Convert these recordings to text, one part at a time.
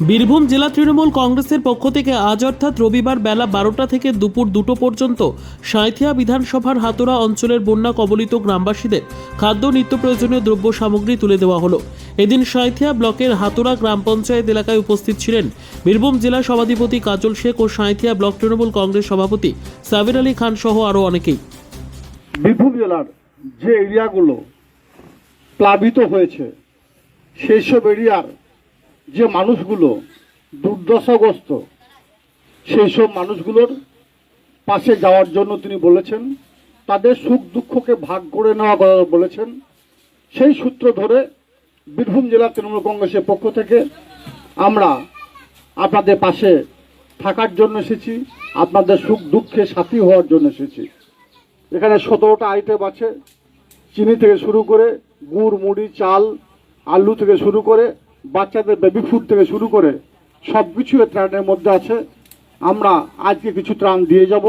বীরভূম জেলা তৃণমূল কংগ্রেসের পক্ষ থেকে আজ অর্থাৎ রবিবার বেলা বারোটা থেকে দুপুর দুটো পর্যন্ত সাঁইথিয়া বিধানসভার হাতুড়া অঞ্চলের বন্যা কবলিত গ্রামবাসীদের খাদ্য, নিত্য প্রয়োজনীয় দ্রব্য সামগ্রী তুলে দেওয়া হলো। এদিন সাঁইথিয়া ব্লকের হাতুড়া গ্রাম পঞ্চায়েত এলাকায় উপস্থিত ছিলেন বীরভূম জেলা সভাধিপতি কাজল শেখ ও সাঁইথিয়া ব্লক তৃণমূল কংগ্রেস সভাপতি সাবির আলী খান সহ আরও অনেকেই। বীরভূম জেলার যে এরিয়াগুলো প্লাবিত হয়েছে সেই সব এরিয়ার যে মানুষগুলো দুর্দশাগ্রস্ত, সেই সব মানুষগুলোর পাশে যাওয়ার জন্য তিনি বলেছেন, তাদের সুখ দুঃখকে ভাগ করে নেওয়া বলেছেন, সেই সূত্র ধরে বীরভূম জেলা তৃণমূল কংগ্রেসের পক্ষ থেকে আমরা আপনাদের পাশে থাকার জন্য এসেছি, আপনাদের সুখ দুঃখে সাথী হওয়ার জন্য এসেছি। এখানে সতেরোটা আইটেম আছে, চিনি থেকে শুরু করে গুড়, মুড়ি, চাল, আলু থেকে শুরু করে বাচ্চাদের বেবি ফুড থেকে শুরু করে সব কিছু ত্রাণের মধ্যে আছে। আমরা আজকে কিছু ত্রাণ দিয়ে যাব।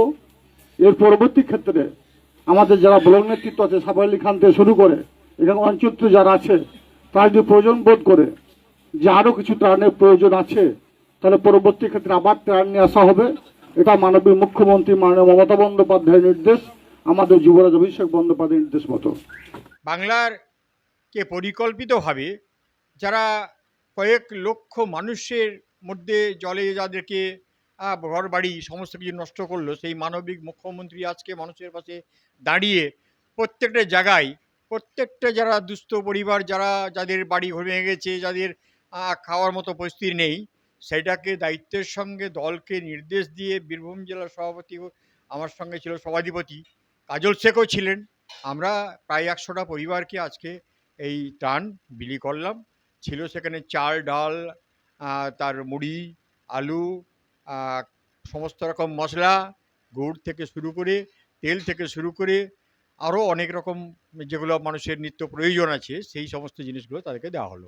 এর পরবর্তী ক্ষেত্রে আমাদের যারা ব্লক নেতৃত্ব আছে, সাফ আলী খান থেকে শুরু করে, এখানে অঞ্চল যারা আছে, তারা যদি প্রয়োজন বোধ করে যে আরও কিছু ত্রাণের প্রয়োজন আছে, তাহলে পরবর্তী ক্ষেত্রে আবার ত্রাণ নিয়ে আসা হবে। এটা মাননীয় মুখ্যমন্ত্রী মাননীয় মমতা বন্দ্যোপাধ্যায়ের নির্দেশ, আমাদের যুবরাজ অভিষেক বন্দ্যোপাধ্যায়ের নির্দেশ মতো। বাংলার কে পরিকল্পিতভাবে যারা কয়েক লক্ষ মানুষের মধ্যে জলে যাদেরকে ঘর বাড়ি সমস্ত কিছু নষ্ট করল, সেই মানবিক মুখ্যমন্ত্রী আজকে মানুষের পাশে দাঁড়িয়ে প্রত্যেকটা জায়গায়, প্রত্যেকটা যারা দুস্থ পরিবার, যারা যাদের বাড়ি ঘর ভেঙে গেছে, যাদের খাওয়ার মতো পরিস্থিতি নেই, সেটাকে দায়িত্বের সঙ্গে দলকে নির্দেশ দিয়ে বীরভূম জেলার সভাপতি আমার সঙ্গে ছিল সভাধিপতি কাজল শেখও ছিলেন। আমরা প্রায় একশোটা পরিবারকে আজকে এই ত্রাণ বিলি করলাম। ছিল সেখানে চাল, ডাল তার মুড়ি, আলু সমস্ত রকম মশলা, গুড় থেকে শুরু করে, তেল থেকে শুরু করে আরও অনেক রকম যেগুলো মানুষের নিত্য প্রয়োজন আছে, সেই সমস্ত জিনিসগুলো তাদেরকে দেওয়া হলো।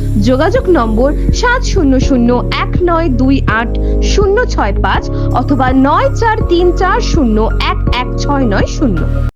যোগাযোগ নম্বর সাত শূন্য শূন্য এক নয় দুই আট শূন্য ছয় পাঁচ অথবা নয় চার তিন চার শূন্য এক এক ছয় নয় শূন্য।